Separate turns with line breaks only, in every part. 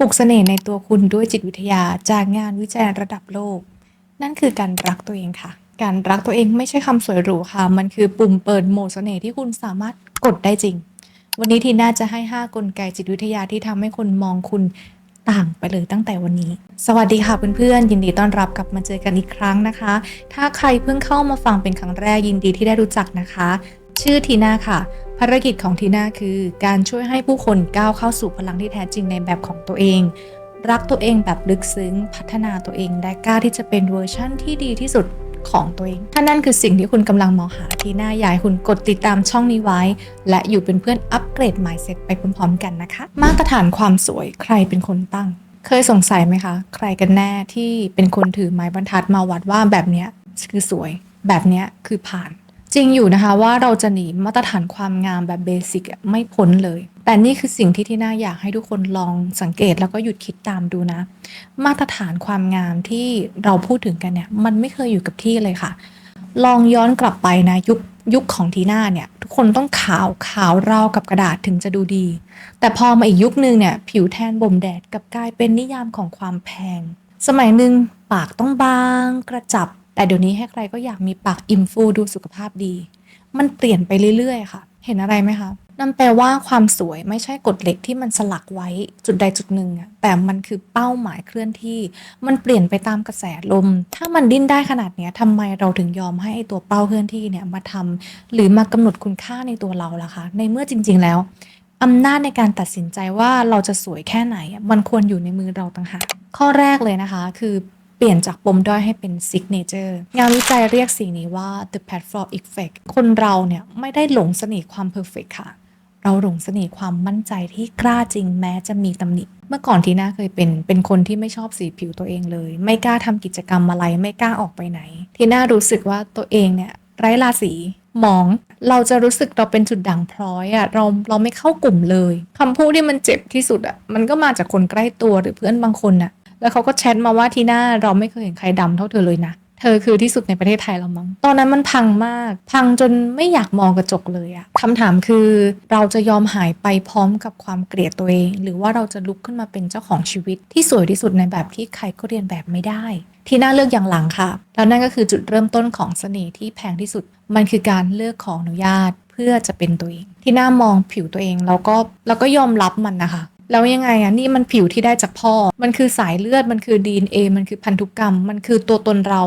ปลุกเสน่ห์ในตัวคุณด้วยจิตวิทยาจากงานวิจัยระดับโลก นั่นคือการรักตัวเองค่ะ การรักตัวเองไม่ใช่คำสวยหรูค่ะ มันคือปุ่มเปิดโหมดเสน่ห์ที่คุณสามารถกดได้จริง วันนี้ทีน่าจะให้ 5 กลไกจิตวิทยาที่ทำให้คนมองคุณต่างไปเลยตั้งแต่วันนี้ สวัสดีค่ะเพื่อนๆ ยินดีต้อนรับกลับมาเจอกันอีกครั้งนะคะ ถ้าใครเพิ่งเข้ามาฟังเป็นครั้งแรกยินดีที่ได้รู้จักนะคะ ชื่อทีน่าค่ะ ภารกิจของทีน่าคือการช่วยให้ผู้คนก้าวเข้าสู่พลังที่แท้จริงในแบบของตัวเอง รักตัวเองแบบลึกซึ้ง พัฒนาตัวเองและกล้าที่จะเป็นเวอร์ชั่นที่ดีที่สุดของตัวเอง ถ้านั่นคือสิ่งที่คุณกำลังมองหาทีน่าอยากให้คุณกดติดตามช่องนี้ไว้ และอยู่เป็นเพื่อนอัปเกรด mindset ไปพร้อมๆกันนะคะ มาตรฐานความสวยใครเป็นคนตั้ง เคยสงสัยไหมคะ ใครกันแน่ที่เป็นคนถือไม้บรรทัดมาวัดว่าแบบนี้คือสวย แบบนี้คือผ่าน จริงอยู่นะคะว่าเราจะหนีมาตรฐานความงามแบบเบสิกไม่พ้นเลย แต่นี่คือสิ่งที่ที่น่าอยากให้ทุกคนลองสังเกตแล้วก็หยุดคิดตามดูนะ มาตรฐานความงามที่เราพูดถึงกันเนี่ย มันไม่เคยอยู่กับที่เลยค่ะ ลองย้อนกลับไปนะยุคยุคของทีน่าเนี่ย ทุกคนต้องขาวขาวราวกับกระดาษถึงจะดูดี แต่พอมาอีกยุคนึงเนี่ย ผิวแทนบ่มแดดกับกลายเป็นนิยามของความแพง สมัยหนึ่งปากต้องบาง กระจับ แต่เดี๋ยวนี้ให้ใครก็อยากมีปากอิ่มฟูดูสุขภาพดี มันเปลี่ยนไปเรื่อยๆค่ะ เห็นอะไรไหมคะนั่นแปลว่าความสวยไม่ใช่กฎเหล็กที่มันสลักไว้จุดใดจุดหนึ่งอะแต่มันคือเป้าหมายเคลื่อนที่ มันเปลี่ยนไปตามกระแสลม ถ้ามันดิ้นได้ขนาดเนี้ยทำไมเราถึงยอมให้ตัวเป้าเคลื่อนที่เนี่ยมาทำหรือมากำหนดคุณค่าในตัวเราล่ะคะในเมื่อจริง ๆ แล้วอำนาจในการตัดสินใจว่าเราจะสวยแค่ไหน มันควรอยู่ในมือเราต่างหากข้อแรกเลยนะคะ คือ เปลี่ยนจากปมด้อยให้เป็น signature งานวิจัยเรียกสิ่งนี้ว่า the platform effect คนเราเนี่ยไม่ได้หลงเสน่ห์ความ perfect ค่ะ เราหลงเสน่ห์ความมั่นใจที่กล้าจริงแม้จะมีตำหนิ เมื่อก่อนทีน่าเคยเป็น เป็นคนที่ไม่ชอบสีผิวตัวเองเลย ไม่กล้าทำกิจกรรมอะไรไม่กล้าออกไปไหน ทีน่ารู้สึกว่าตัวเองเนี่ยไร้ราศีหมองเราจะรู้สึกเราเป็นจุดด่างพร้อยอะเราเราไม่เข้ากลุ่มเลยคำพูดที่มันเจ็บที่สุดอะมันก็มาจากคนใกล้ตัวหรือเพื่อนบางคนอะ แล้วเขาก็แชทมาว่าทีน่าเราไม่เคยเห็นใครดำเท่าเธอเลยนะ เธอคือที่สุดในประเทศไทยแล้วมั้ง ตอนนั้นมันพังมาก พังจนไม่อยากมองกระจกเลยอะคำถามคือ เราจะยอมหายไปพร้อมกับความเกลียดตัวเอง หรือว่าเราจะลุกขึ้นมาเป็นเจ้าของชีวิต ที่สวยที่สุดในแบบที่ใครก็เรียนแบบไม่ได้ ที่น่าเลือกอย่างหลังค่ะ แล้วนั่นก็คือจุดเริ่มต้นของเสน่ห์ที่แพงที่สุด มันคือการเลือกขออนุญาตเพื่อจะเป็นตัวเอง ที่น่ามองผิวตัวเองแล้วก็แล้วก็ยอมรับมันนะคะ แล้วยังไงอะนี่มันผิวที่ได้จากพ่อ มันคือสายเลือดมันคือ DNA มันคือพันธุกรรม มันคือตัวตนเรา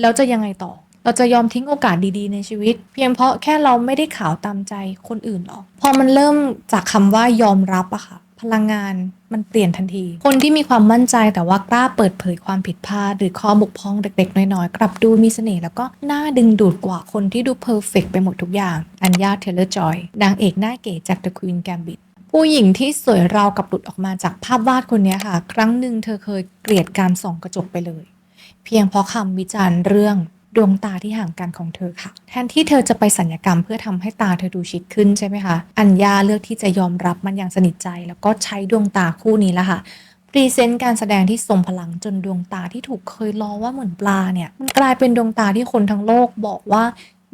แล้วจะยังไงต่อ เราจะยอมทิ้งโอกาสดีๆในชีวิต เพียงเพราะแค่เราไม่ได้ขาวตามใจคนอื่นหรอพอมันเริ่มจากคำว่ายอมรับอะค่ะพลังงานมันเปลี่ยนทันที คนที่มีความมั่นใจแต่ว่ากล้าเปิดเผยความผิดพลาด หรือข้อบกพร่องเด็กๆ น้อยๆ กลับดูมีเสน่ห์แล้วก็น่าดึงดูดกว่าคนที่ดูเพอร์เฟกไปหมดทุกอย่าง อัญญาเทเลอร์จอยนางเอกหน้าเก๋จาก The Queen Gambit ผู้หญิงที่สวยราวกับหลุดออกมาจากภาพวาดคนนี้ค่ะ ครั้งหนึ่งเธอเคยเกลียดการส่องกระจกไปเลย เพียงเพราะคำวิจารณ์เรื่องดวงตาที่ห่างกันของเธอค่ะ แทนที่เธอจะไปสัญญกรรมเพื่อทำให้ตาเธอดูชิดขึ้นใช่ไหมคะ อัญญาเลือกที่จะยอมรับมันอย่างสนิทใจ แล้วก็ใช้ดวงตาคู่นี้ละค่ะพรีเซนต์การแสดงที่ทรงพลังจนดวงตาที่ถูกเคยล้อว่าเหมือนปลาเนี่ยมันกลายเป็นดวงตาที่คนทั้งโลกบอกว่า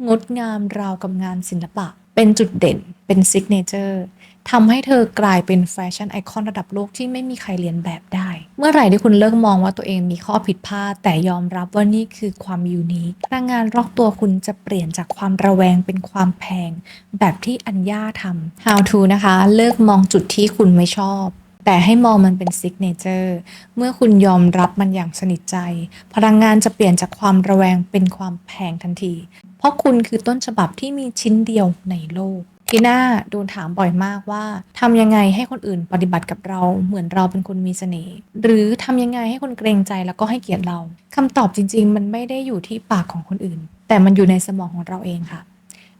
งดงามราวกับงานศิลปะ เป็นจุดเด่น เป็นซิกเนเจอร์ทำให้เธอกลายเป็นแฟชั่นไอคอนระดับโลกที่ไม่มีใครเรียนแบบได้ เมื่อไหร่ที่คุณเลิกมองว่าตัวเองมีข้อผิดพลาด แต่ยอมรับว่านี่คือความยูนิคพลังงานรอบตัวคุณจะเปลี่ยนจากความระแวงเป็นความแพง แบบที่อัญญาทำ How to นะคะ เลิกมองจุดที่คุณไม่ชอบ แต่ให้มองมันเป็นซิกเนเจอร์เมื่อคุณยอมรับมันอย่างสนิทใจ พลังงานจะเปลี่ยนจากความระแวงเป็นความแพงทันที เพราะคุณคือต้นฉบับที่มีชิ้นเดียวในโลก ทีน่าโดนถามบ่อยมากว่าทำยังไงให้คนอื่นปฏิบัติกับเรา เหมือนเราเป็นคนมีเสน่ห์หรือทำยังไงให้คนเกรงใจแล้วก็ให้เกียรติเราคำตอบจริง ๆ มันไม่ได้อยู่ที่ปากของคนอื่น แต่มันอยู่ในสมองของเราเองค่ะ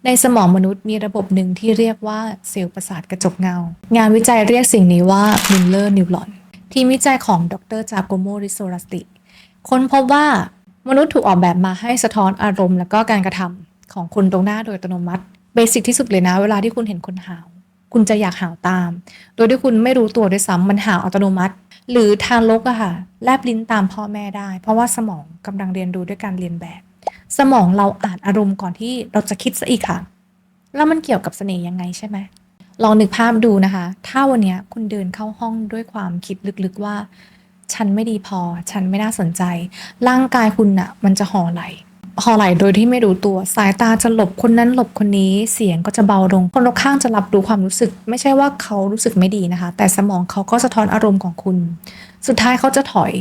ในสมองมนุษย์มีระบบหนึ่งที่เรียกว่าเซลล์ประสาทกระจกเงา งานวิจัยเรียกสิ่งนี้ว่า Miller Neuron ทีมวิจัยของดรจาโกโมริโซรัสติค้นพบว่ามนุษย์ถูกออกแบบมาให้สะท้อนอารมณ์และก็การกระทำของคนตรงหน้าโดยอัตโนมัติ บสิกที่สุดเลยนะ เวลาที่คุณเห็นคนหาว คุณจะอยากหาวตาม โดยที่คุณไม่รู้ตัวด้วยซ้ำมันหาวอัตโนมัติ หรือทารกอะค่ะ แลบลิ้นตามพ่อแม่ได้ เพราะว่าสมองกำลังเรียนรู้ด้วยการเรียนแบบ สมองเราอ่านอารมณ์ก่อนที่เราจะคิดซะอีกค่ะ แล้วมันเกี่ยวกับเสน่ห์ยังไงใช่ไหมลองนึกภาพดูนะคะ ถ้าวันนี้คุณเดินเข้าห้องด้วยความคิดลึกๆว่า ฉันไม่ดีพอ ฉันไม่น่าสนใจ ร่างกายคุณน่ะมันจะห่อไหล ห่อไหลโดยที่ไม่รู้ตัวสายตาจะหลบคนนั้นหลบคนนี้เสียงก็จะเบาลง คนรอบข้างจะรับรู้ความรู้สึก ไม่ใช่ว่าเขารู้สึกไม่ดีนะคะ แต่สมองเขาก็สะท้อนอารมณ์ของคุณ สุดท้ายเขาจะถอย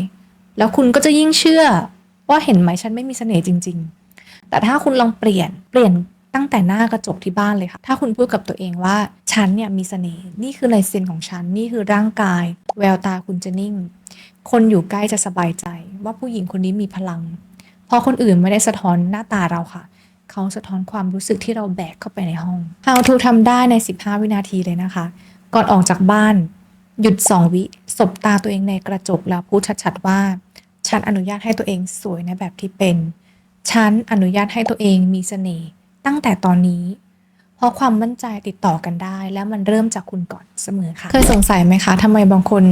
แล้วคุณก็จะยิ่งเชื่อว่าเห็นไหมฉันไม่มีเสน่ห์จริง ๆ แต่ถ้าคุณลองเปลี่ยนเปลี่ยนตั้งแต่หน้ากระจกที่บ้านเลยค่ะ ถ้าคุณพูดกับตัวเองว่าฉันเนี่ยมีเสน่ห์นี่คือลายเซ็นของฉันนี่คือร่างกาย แววตาคุณจะนิ่ง คนอยู่ใกล้จะสบายใจ ว่าผู้หญิงคนนี้มีพลัง เพราะคนอื่นไม่ได้สะท้อนหน้าตาเราค่ะ เขาสะท้อนความรู้สึกที่เราแบกเข้าไปในห้อง How to ทำได้ใน 15 วินาทีเลยนะคะ ก่อนออกจากบ้าน หยุด 2 วิสบตาตัวเองในกระจกแล้วพูดชัดๆว่า ฉันอนุญาตให้ตัวเองสวยในแบบที่เป็น ฉันอนุญาตให้ตัวเองมีเสน่ห์ตั้งแต่ตอนนี้เพราะความมั่นใจติดต่อกันได้ แล้วมันเริ่มจากคุณก่อนเสมอค่ะ เคยสงสัยไหมคะทำไมบางคน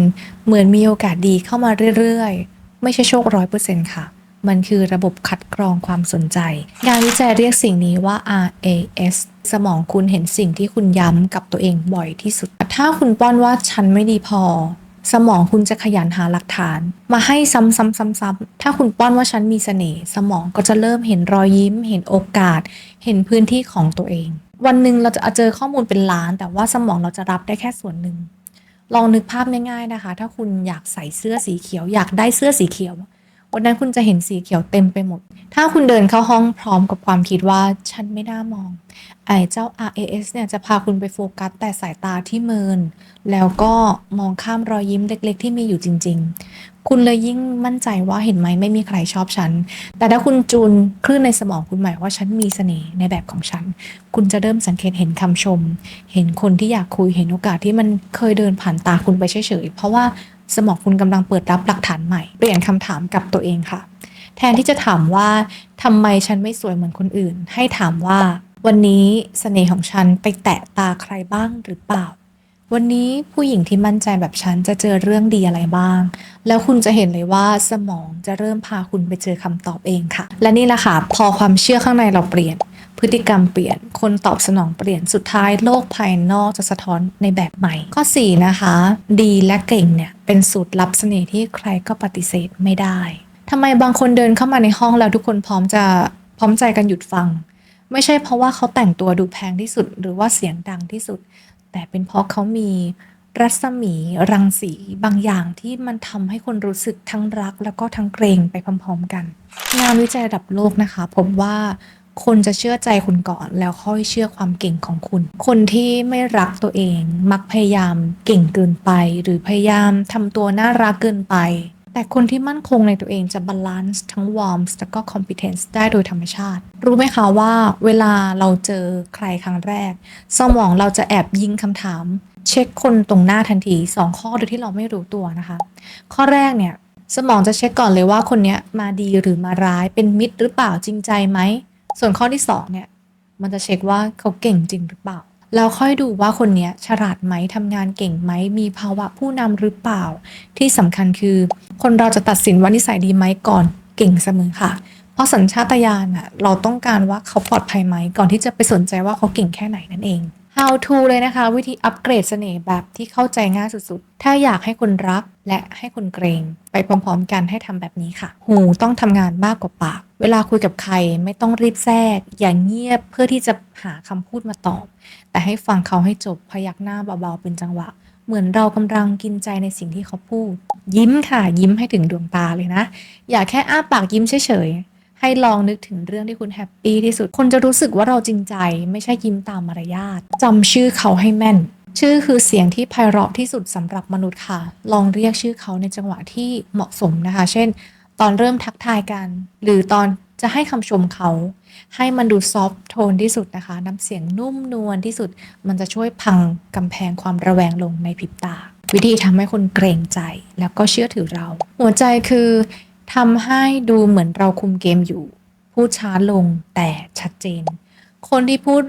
เหมือนมีโอกาสดีเข้ามาเรื่อยๆ ไม่ใช่โชคร้อยเปอร์เซ็นต์ค่ะ มันคือระบบคัดกรองความสนใจ งานวิจัยเรียกสิ่งนี้ว่า RAS สมองคุณเห็นสิ่งที่คุณย้ำกับตัวเองบ่อยที่สุด ถ้าคุณป้อนว่าฉันไม่ดีพอ สมองคุณจะขยันหาหลักฐาน มาให้ซ้ำๆๆๆ ถ้าคุณป้อนว่าฉันมีเสน่ห์สมองก็จะเริ่มเห็นรอยยิ้ม เห็นโอกาส เห็นพื้นที่ของตัวเอง วันหนึ่งเราจะเจอข้อมูลเป็นล้าน แต่ว่าสมองเราจะรับได้แค่ส่วนหนึ่งลองนึกภาพง่ายๆนะคะ ถ้าคุณอยากใส่เสื้อสีเขียว อยากได้เสื้อสีเขียว วันนั้นคุณจะเห็นสีเขียวเต็มไปหมด ถ้าคุณเดินเข้าห้องพร้อมกับความคิดว่าฉันไม่น่ามอง ไอ้เจ้า RAS เนี่ยจะพาคุณไปโฟกัสแต่สายตาที่เมิน แล้วก็มองข้ามรอยยิ้มเล็ก ๆ ที่มีอยู่จริง ๆ คุณเลยยิ่งมั่นใจว่าเห็นไหมไม่มีใครชอบฉัน แต่ถ้าคุณจูนคลื่นในสมองคุณหม่ว่าฉันมีเสน่ห์ในแบบของฉัน คุณจะเริ่มสังเกตเห็นคำชม เห็นคนที่อยากคุย เห็นโอกาสที่มันเคยเดินผ่านตาคุณไปเฉยๆ เพราะว่า สมองคุณกำลังเปิดรับหลักฐานใหม่ เปลี่ยนคำถามกับตัวเองค่ะ แทนที่จะถามว่าทำไมฉันไม่สวยเหมือนคนอื่น ให้ถามว่า วันนี้เสน่ห์ของฉันไปแตะตาใครบ้างหรือเปล่า วันนี้ผู้หญิงที่มั่นใจแบบฉันจะเจอเรื่องดีอะไรบ้าง แล้วคุณจะเห็นเลยว่าสมองจะเริ่มพาคุณไปเจอคำตอบเองค่ะ และนี่แหละค่ะพอความเชื่อข้างในเราเปลี่ยน พฤติกรรมเปลี่ยน คนตอบสนองเปลี่ยนสุดท้ายโลกภายนอกจะสะท้อนในแบบใหม่ ข้อ 4 นะคะ ดีและเก่งเนี่ยเป็นสูตรลับเสน่ห์ที่ใครก็ปฏิเสธไม่ได้ทำไมบางคนเดินเข้ามาในห้องแล้วทุกคนพร้อมจะพร้อมใจกันหยุดฟัง ไม่ใช่เพราะว่าเขาแต่งตัวดูแพงที่สุด หรือว่าเสียงดังที่สุด แต่เป็นเพราะเขามีรัศมีรังสีบางอย่างที่มันทำให้คนรู้สึกทั้งรัก แล้วก็ทั้งเกรงไปพร้อมๆกัน งานวิจัยระดับโลกนะคะ พบว่า คนจะเชื่อใจคุณก่อนแล้วค่อยเชื่อความเก่งของคุณ คนที่ไม่รักตัวเองมักพยายามเก่งเกินไป หรือพยายามทำตัวน่ารักเกินไป แต่คนที่มั่นคงในตัวเองจะบาลานซ์ทั้ง warmth แล้วก็ competence ได้โดยธรรมชาติ รู้ไหมคะว่าเวลาเราเจอใครครั้งแรก สมองเราจะแอบยิงคำถาม เช็คคนตรงหน้าทันที 2 ข้อโดยที่เราไม่รู้ตัวนะคะ ข้อแรกเนี่ยสมองจะเช็คก่อนเลยว่าคนนี้มาดีหรือมาร้ายเป็นมิตรหรือเปล่าจริงใจไหม ส่วนข้อที่2เนี่ยมันจะเช็คว่าเขาเก่งจริงหรือเปล่า แล้วค่อยดูว่าคนนี้ฉลาดไหมทำงานเก่งไหมมีภาวะผู้นำหรือเปล่า ที่สำคัญคือ คนเราจะตัดสินว่านิสัยดีไหมก่อนเก่งเสมอค่ะ เพราะสัญชาตญาณอะเราต้องการว่าเขาปลอดภัยไหมก่อนที่จะไปสนใจว่าเขาเก่งแค่ไหนนั่นเอง How to เลยนะคะ วิธีอัปเกรดเสน่ห์แบบที่เข้าใจง่ายสุดๆ ถ้าอยากให้คนรักและให้คนเกรง ไปพร้อมๆกันให้ทำแบบนี้ค่ะ หูต้องทำงานมากกว่าปาก เวลาคุยกับใครไม่ต้องรีบแทรก อย่าเงียบเพื่อที่จะหาคำพูดมาตอบ แต่ให้ฟังเขาให้จบพยักหน้าเบาๆเป็นจังหวะ เหมือนเรากำลังกินใจในสิ่งที่เขาพูด ยิ้มค่ะยิ้มให้ถึงดวงตาเลยนะ อย่าแค่อ้าปากยิ้มเฉยๆ ให้ลองนึกถึงเรื่องที่คุณแฮปปี้ที่สุด คนจะรู้สึกว่าเราจริงใจ ไม่ใช่ยิ้มตามมารยาทจำชื่อเขาให้แม่น ชื่อคือเสียงที่ไพเราะที่สุดสำหรับมนุษย์ค่ะ ลองเรียกชื่อเขาในจังหวะที่เหมาะสมนะคะ เช่น ตอนเริ่มทักทายกัน หรือตอนจะให้คำชมเขา ให้มันดูซอฟต์โทนที่สุดนะคะน้ำเสียงนุ่มนวลที่สุด มันจะช่วยพังกำแพงความระแวงลงในพริบตาวิธีทำให้คนเกรงใจแล้วก็เชื่อถือเรา หัวใจคือ ทำให้ดูเหมือนเราคุมเกมอยู่ พูดช้าลงแต่ชัดเจน คนที่พูด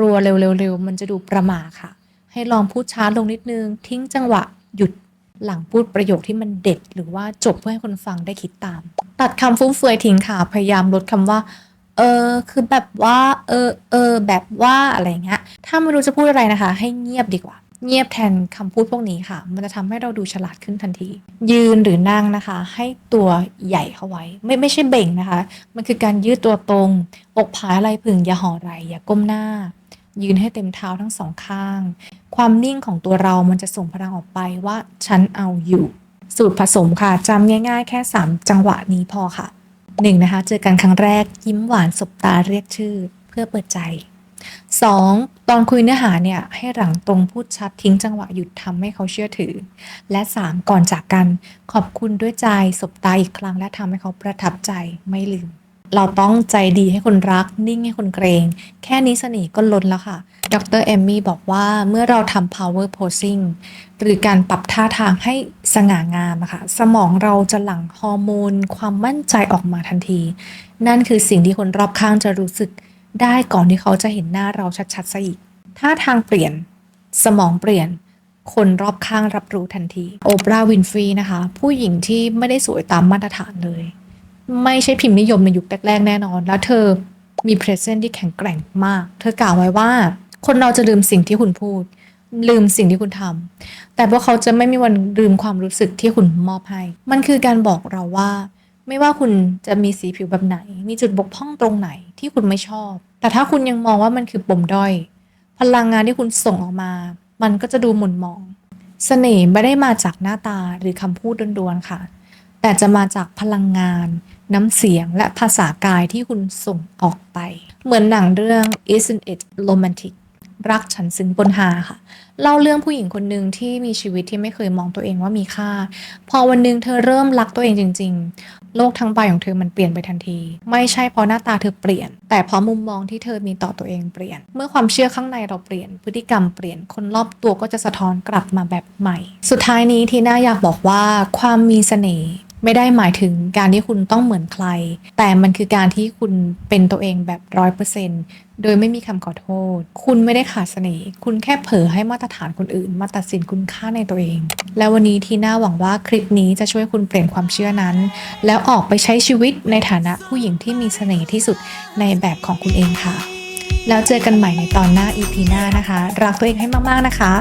รัวๆๆเร็วๆมันจะดูประมาค่ะ ให้ลองพูดช้าลงนิดนึง ทิ้งจังหวะหยุดหลังพูดประโยคที่มันเด็ด หรือว่าจบเพื่อให้คนฟังได้คิดตาม ตัดคำฟุ่มเฟือยทิ้งค่ะ พยายามลดคำว่า เออ คือแบบว่า เออ เออ แบบว่าอะไรเงี้ย ถ้าไม่รู้จะพูดอะไรนะคะ ให้เงียบดีกว่า เงียบแทนคำพูดพวกนี้ค่ะ มันจะทำให้เราดูฉลาดขึ้นทันที ยืนหรือนั่งนะคะ ให้ตัวใหญ่เข้าไว้ ไม่ไม่ใช่เบ่งนะคะ มันคือการยืดตัวตรง อกผายไหล่ผึ่งอย่าห่อไหล่อย่าก้มหน้า ยืนให้เต็มเท้าทั้งสองข้าง ความนิ่งของตัวเรามันจะส่งพลังออกไปว่าฉันเอาอยู่ สูตรผสมค่ะจำง่าย ๆ แค่ 3 จังหวะนี้พอค่ะ 1. นะคะ เจอกันครั้งแรกยิ้มหวานสบตาเรียกชื่อ เพื่อเปิดใจ 2. ตอนคุยเนื้อหาเนี่ยให้หลังตรงพูดชัดทิ้งจังหวะหยุดทำให้เขาเชื่อถือ และ 3. ก่อนจากกันขอบคุณด้วยใจสบตาอีกครั้ง และทำให้เขาประทับใจไม่ลืม เราต้องใจดีให้คนรัก นิ่งให้คนเกรง แค่นี้เสน่ห์ก็ล้นแล้วค่ะ ดรเอมมี่บอกว่าเมื่อเราทำ power posing หรือการปรับท่าทางให้สง่างามอะค่ะสมองเราจะหลั่งฮอร์โมน ความมั่นใจออกมาทันที นั่นคือสิ่งที่คนรอบข้างจะรู้สึก ได้ก่อนที่เขาจะเห็นหน้าเราชัดๆซะอีกท่าทางเปลี่ยนสมองเปลี่ยน คนรอบข้างรับรู้ทันที โอปราห์วินฟรีนะคะ ผู้หญิงที่ไม่ได้สวยตามมาตรฐานเลย ไม่ใช่พิมพ์นิยมในยุคแรกๆแน่นอน แล้วเธอมีเพรสเซนที่แข็งแกร่งมาก เธอกล่าวไว้ว่า คนเราจะลืมสิ่งที่คุณพูด ลืมสิ่งที่คุณทำแต่พวกเขาจะไม่มีวันลืมความรู้สึกที่คุณมอบให้ มันคือการบอกเราว่า ไม่ว่าคุณจะมีสีผิวแบบไหน มีจุดบกพร่องตรงไหนที่คุณไม่ชอบ แต่ถ้าคุณยังมองว่ามันคือปมด้อย พลังงานที่คุณส่งออกมา มันก็จะดูหม่นหมองเสน่ห์ไม่ได้มาจากหน้าตาหรือคำพูดดวนๆค่ะ แต่จะมาจากพลังงาน น้ำเสียงและภาษากายที่คุณส่งออกไป เหมือนหนังเรื่อง Isn't It Romantic รักฉันซึ้งปนหาค่ะ เล่าเรื่องผู้หญิงคนหนึ่งที่มีชีวิตที่ไม่เคยมองตัวเองว่ามีค่า พอวันหนึ่งเธอเริ่มรักตัวเองจริง ๆ โลกทั้งใบของเธอมันเปลี่ยนไปทันที ไม่ใช่เพราะหน้าตาเธอเปลี่ยน แต่เพราะมุมมองที่เธอมีต่อตัวเองเปลี่ยน เมื่อความเชื่อข้างในเราเปลี่ยน พฤติกรรมเปลี่ยนคนรอบตัวก็จะสะท้อนกลับมาแบบใหม่ สุดท้ายนี้ทีน่าอยากบอกว่าความมีเสน่ห์ ไม่ได้หมายถึงการที่คุณต้องเหมือนใคร แต่มันคือการที่คุณเป็นตัวเองแบบร้อยเปอร์เซนโดยไม่มีคำขอโทษ คุณไม่ได้ขาดเสน่ห์คุณแค่เผลอให้มาตรฐานคนอื่น มาตัดสินคุณค่าในตัวเอง แล้ววันนี้ทีน่าหวังว่าคลิปนี้จะช่วยคุณเปลี่ยนความเชื่อนั้น แล้วออกไปใช้ชีวิตในฐานะผู้หญิงที่มีเสน่ห์ที่สุดในแบบของคุณเองค่ะ แล้วเจอกันใหม่ในตอนหน้า EP หน้านะคะ รักตัวเองให้มากๆนะคะ